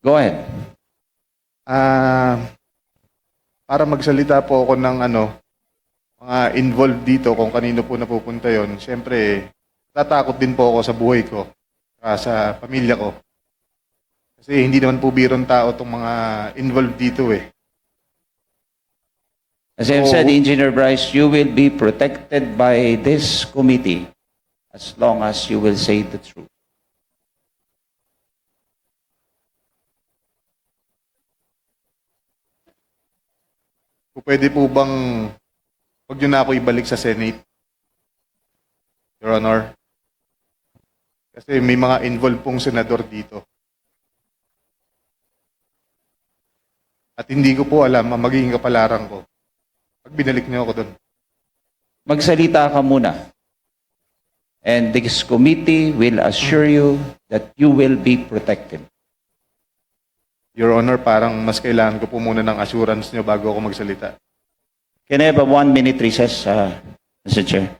Go ahead. Ah, para magsalita po ako ng ano, mga involved dito kung kanino po napupunta yon. Siyempre, tatakot din po ako sa buhay ko, saka sa pamilya ko. Kasi hindi naman po birong tao itong mga involved dito eh. As I've said, Engineer Bryce, you will be protected by this committee as long as you will say the truth. Pwede po bang huwag niyo na ako ibalik sa Senate, Your Honor. Kasi may mga involved pong senador dito. At hindi ko po alam ang magiging kapalaran ko. Pag binalik niyo ako doon. Magsalita ka muna. And this committee will assure you that you will be protected. Your Honor, parang mas kailangan ko po muna ng assurance niyo bago ako magsalita. Can I have a one-minute recess, uh, Mr. Chair?